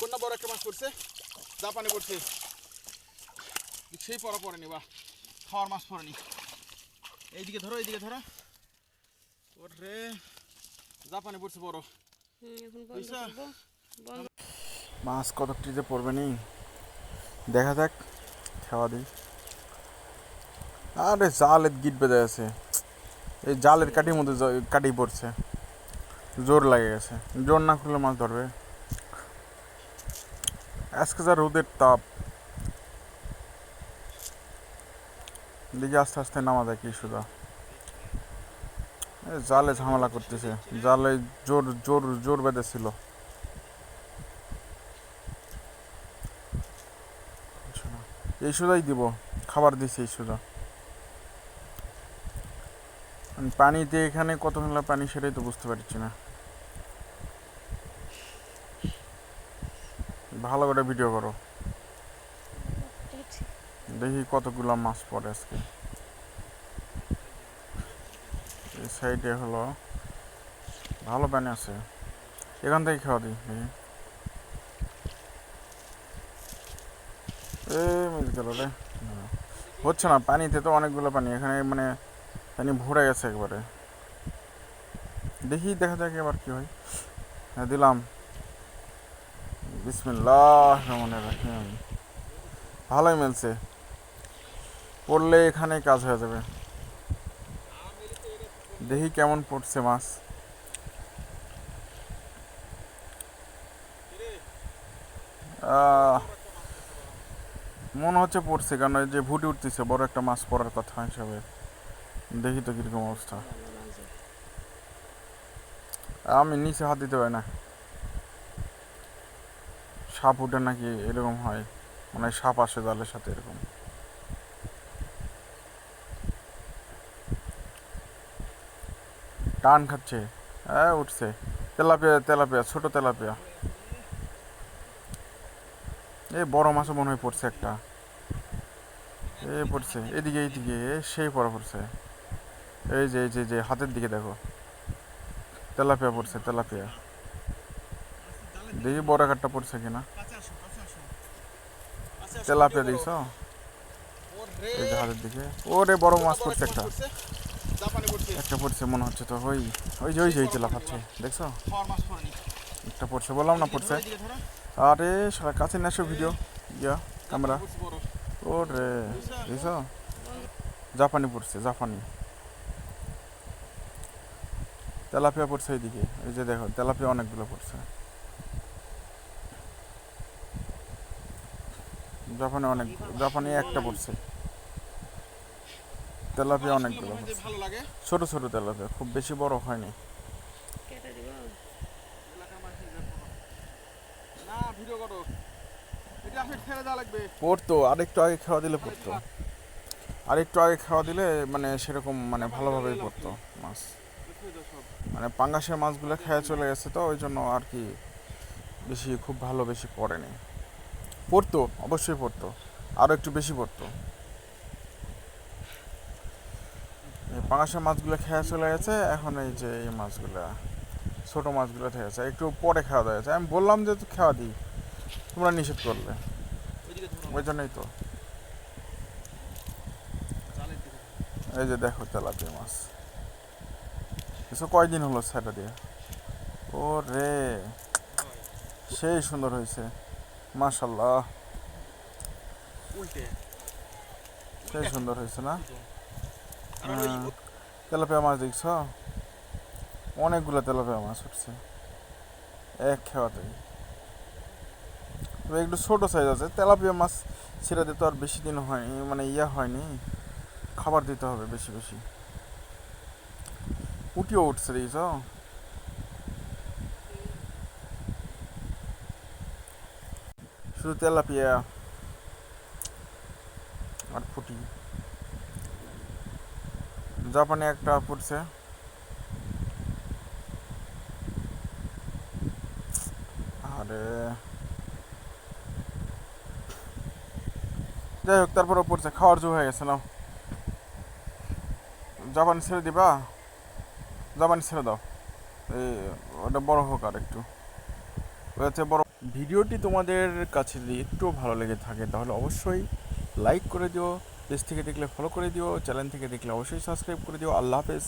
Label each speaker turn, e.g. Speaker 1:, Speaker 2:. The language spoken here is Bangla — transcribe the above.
Speaker 1: কন্যা বড় একটা মাছ পড়ছে জাপানি পড়ছে। সেই পড়া পড়েনি বা খাওয়ার মাছ পড়েনি। এইদিকে ধরো এইদিকে ধরো। ওরে জাপানি পড়ছে বড়। মাছ কতকটি যে পড়বে নি? দেখা যাক খাওয়া দিই। আরে জালের গিট বেঁধে আছে। এই জালের কাঠির মধ্যে কাটি পড়ছে। জোর লাগে গেছে। জোর না করলে মাছ ধরবে। আজকে যা রোদের তাপ। দেখি আস্তে আস্তে নামা যায় কি সুদা জালে ঝামেলা করতেছে। জালে জোর জোর জোর বেঁধেছিল। এই সুদাই দিব। খাবার দিছে এই সুদা। আমি পানিতে এখানে কত পানি সেটাই তো বুঝতে পারছি না। ভালো করে ভিডিও করো। দেখি কতগুলো মাছ পড়ে আজকে। এই সাইডে হলো ভালো পানি আছে। এখান থেকে খাওয়া দিই দেখি। এ মিস গেল রে। হচ্ছে না পানিতে তো অনেকগুলো পানি এখানে মানে পানি ভরে গেছে একবারে। দেখি দেখা যাক এবার কি হয়। হ্যাঁ দিলাম। বিসমিল্লাহ রহমান রাহিম। ভালোই মিলছে। পড়লে এখানে কাজ হয়ে যাবে। দেখি কেমন পড়ছে মাছ। মনে হচ্ছে পড়ছে, কারণ এই যে ভুটি উঠতেছে, বড় একটা মাছ পড়ার কথা হিসাবে। দেখি তো কীরকম অবস্থা। আমি নিচে হাত দিতে পারি না। সাপ উঠে নাকি এরকম হয়? মানে সাপ আসে জালের সাথে এরকম। টান খাচ্ছে। হ্যাঁ উঠছে। তেলাপিয়া তেলাপিয়া, ছোট তেলাপিয়া। এই বড় মাছও মনে হয় পড়ছে একটা। এ, পড়ছে। এদিকে, এইদিকে সেই পড়া পড়ছে। এই যে এই যে, হাতের দিকে দেখো। তেলাপিয়া পড়ছে, তেলাপিয়া। দেখি বড় কাঠটা পড়ছে কিনা। তেলাপিয়া দেখছ? এই যে হাতের দিকে। ওরে বড় মাছ পড়ছে একটা। একটা পড়ছে মনে হচ্ছে তো, ওই ওই যে ওই যে লাফাচ্ছে দেখছ? একটা পড়ছে, বললাম না পড়ছে। আরে সারা কাছে নেছো ভিডিও ইয়া ক্যামেরা ওরে, দেখছ? জাপানি পড়ছে, জাপানি। তেলাপিয়া পড়ছে এইদিকে। এই যে দেখো, তেলাপিয়া অনেকগুলো পড়ছে। জাপানে অনেক জাপানে একটা পড়ছে। তেলাপিয়া অনেকগুলো পড়ছে
Speaker 2: ভালো লাগে?
Speaker 1: ছোট ছোট তেলাপিয়া খুব বেশি বড় হয়নি।
Speaker 3: কেটে
Speaker 2: না ভিডিও করো। এটা আপনি ছেড়ে দেওয়া লাগবে।
Speaker 1: পড়তো আরেকটু আগে খাওয়া দিলে পড়তো। আরেকটু আগে খাওয়া দিলে মানে সেরকম মানে ভালোভাবেই পড়তো মাছ। মানে পাঙ্গাসের মাছগুলো খেয়ে চলে গেছে তো ওই জন্য আর কি বেশি খুব ভালো বেশি পড়েনি। পড়তো? অবশ্যই পড়তো। আরও একটু বেশি পড়তো। পাঙ্গাসের মাছগুলো খেয়ে চলে গেছে। এখন এই যে এই মাছগুলো, ছোট মাছগুলো থেকে গেছে। একটু পরে খাওয়া দাওয়া গেছে আমি বললাম যে খাওয়া দিই। তোমরা নিষেধ করলে। ওই জন্যই তো। এই যে দেখো তেলাপিয়া মাছ। এসব কয়দিন হলো সেটা দিয়ে? ও রে সেই সুন্দর হয়েছে। মাশাল্লাহ সেই সুন্দর হয়েছে না। তেলাপিয়া মাছ দেখছ? অনেকগুলো তেলাপিয়া মাছ উঠছে। এক খেওয়াতে। তবে একটু ছোট সাইজ আছে। তেলাপিয়া মাছ ছেড়ে দিতে আর বেশি দিন হয়নি মানে ইয়া হয়নি। খাবার দিতে হবে বেশি বেশি। উটিও উঠছে দেখছ? শুধু তেলাপিয়া আর ফুটি জাপানে একটা পড়ছে আরে। যাই হোক তারপরে পড়ছে, খাওয়ার জো হয়ে গেছে, নাও। জাপান ছেড়ে দিবা? জাপান ছেড়ে দাও। এই, ওটা বড় হোক আর একটু। হচ্ছে বড় ভিডিওটি তোমাদের কাছে যদি একটু ভালো লেগে থাকে, তাহলে অবশ্যই লাইক করে দিও পেজ থেকে দেখলে ফলো করে দিও চ্যানেল থেকে দেখলে অবশ্যই সাবস্ক্রাইব করে দিও। আল্লাহ হাফেজ।